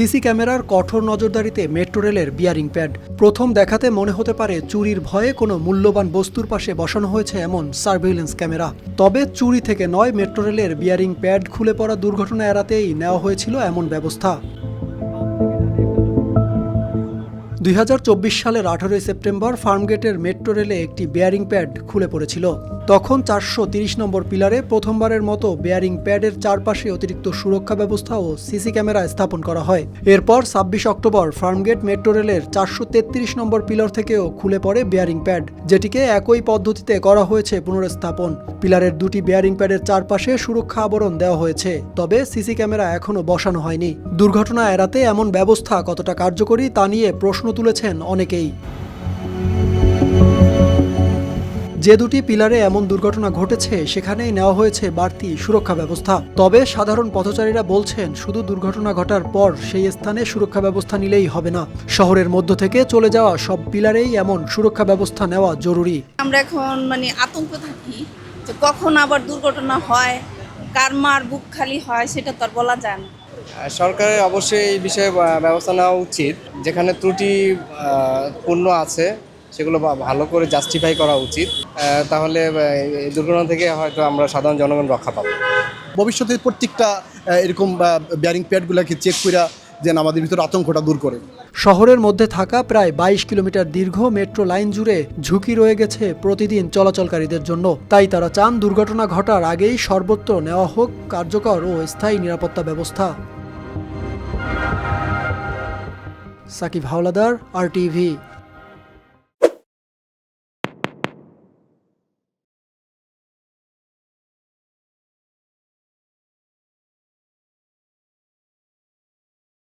CC ক্যামেরার কঠোর নজরদারিতে মেট্রো রেলের বিয়ারিং প্যাড। প্রথম দেখাতে মনে হতে পারে চুরির ভয়ে কোনো মূল্যবান বস্তুর পাশে বসানো হয়েছে এমন সার্ভেইলেন্স ক্যামেরা। তবে চুরি থেকে নয়, মেট্রো রেলের বিয়ারিং প্যাড খুলে পড়া দুর্ঘটনা এড়াতেই নেওয়া হয়েছিল এমন ব্যবস্থা। দুই হাজার চব্বিশ সালের আঠারোই সেপ্টেম্বর ফার্মগেটের মেট্রো রেলে একটি বেয়ারিং প্যাড খুলে পড়েছিল। তখন চারশো নম্বর পিলারে প্রথমবারের মতো বেয়ারিং প্যাডের চারপাশে অতিরিক্ত সুরক্ষা ব্যবস্থা ও সিসি ক্যামেরা স্থাপন করা হয়। এরপর ছাব্বিশ অক্টোবর ফার্মগেট মেট্রো রেলের চারশো তেত্রিশ নম্বর পিলার থেকেও খুলে পড়ে বেয়ারিং প্যাড যেটিকে একই পদ্ধতিতে করা হয়েছে পুনরস্থাপন। পিলারের দুটি বেয়ারিং প্যাডের চারপাশে সুরক্ষা আবরণ দেওয়া হয়েছে, তবে সিসি ক্যামেরা এখনও বসানো হয়নি। দুর্ঘটনা এড়াতে এমন ব্যবস্থা কতটা কার্যকরী তা নিয়ে প্রশ্ন তুলেছেন অনেকেই। যে দুটি পিলারে এমন দুর্ঘটনা ঘটেছে, সেখানেই নেওয়া হয়েছে বাড়তি সুরক্ষা ব্যবস্থা। তবে সাধারণ পথচারীরা বলছেন, শুধু দুর্ঘটনা ঘটার পর সেই স্থানে সুরক্ষা ব্যবস্থা নিলেই হবে না। শহরের মধ্য থেকে চলে যাওয়া সব পিলারেই এমন সুরক্ষা ব্যবস্থা নেওয়া জরুরি। আমরা এখন মানে আতঙ্ক থাকি যে কখন আবার দুর্ঘটনা হয়, কার মার বুক খালি হয়, সেটা তো আর বলা যায় না। সরকারের অবশ্যই এই বিষয়ে ব্যবস্থা নেওয়া উচিত। যেখানে ত্রুটি পূর্ণ আছে সেগুলো বা- ভালো করে জাস্টিফাই করা উচিত। তাহলে এই দুর্ঘটনা থেকে হয়তো আমরা সাধারণ জনগণ রক্ষা পাবো। ভবিষ্যতে প্রত্যেকটা এরকম ব্যারিং প্যাডগুলোকে চেক করে যেন আমাদের ভিতরে আতঙ্কটা দূর করে। শহরের মধ্যে থাকা প্রায় বাইশ কিলোমিটার দীর্ঘ মেট্রো লাইন জুড়ে ঝুঁকি রয়ে গেছে প্রতিদিন চলাচলকারীদের জন্য। তাই তারা চান দুর্ঘটনা ঘটার আগেই সর্বত্র নেওয়া হোক কার্যকর ও স্থায়ী নিরাপত্তা ব্যবস্থা। Sakib Howlader R TV.